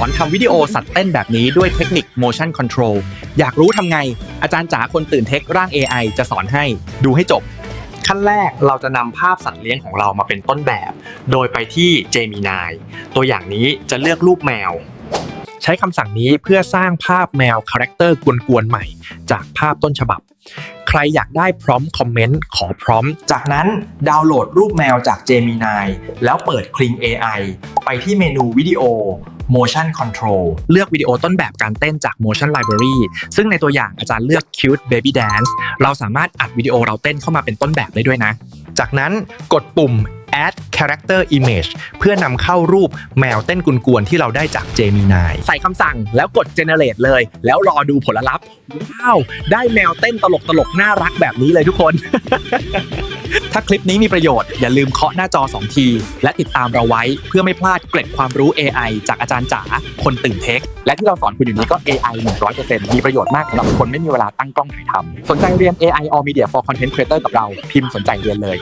อนทำวิดีโอสัตว์เต้นแบบนี้ด้วยเทคนิค motion control อยากรู้ทำไง อาจารย์จ๋าคนตื่นเทคร่าง AI จะสอนให้ดูให้จบ ขั้นแรกเราจะนำภาพสัตว์เลี้ยงของเรามาเป็นต้นแบบ โดยไปที่ Gemini ตัวอย่างนี้จะเลือกรูปแมว ใช้คำสั่งนี้เพื่อสร้างภาพแมวคาแรคเตอร์กวนๆใหม่ จากภาพต้นฉบับ ใครอยากได้พร้อมคอมเมนต์ขอพร้อม จากนั้นดาวน์โหลดรูปแมวจาก Gemini แล้วเปิดคลิง AI ไปที่เมนูวิดีโอ Motion Control เลือกวิดีโอต้นแบบการเต้นจาก Motion Library ซึ่งในตัวอย่างอาจารย์เลือก Cute Baby Dance เราสามารถอัดวิดีโอเราเต้นเข้ามาเป็นต้นแบบได้ด้วยนะ จากนั้นกดปุ่ม add character image เพื่อนำเข้ารูปแมวเต้นกุนๆที่เราได้จาก Gemini ใส่คำสั่งแล้วกด generate เลย แล้วรอดูผลลัพธ์ว้าว ได้แมวเต้นตลกตลกน่ารักแบบนี้เลยทุกคน ถ้าคลิปนี้มีประโยชน์อย่าลืมเคาะหน้าจอ 2 ที และติดตามเราไว้เพื่อไม่พลาดเกร็ดความรู้ AI จากอาจารย์จ๋าคนตื่นเทค และที่เราสอนคุณอยู่นี้ก็ AI 100%มีประโยชน์มากสำหรับคนไม่มีเวลาตั้งกล้องถ่ายทำสนใจเรียน AI All Media for Content Creator กับเราพิมพ์สนใจเรียนเลย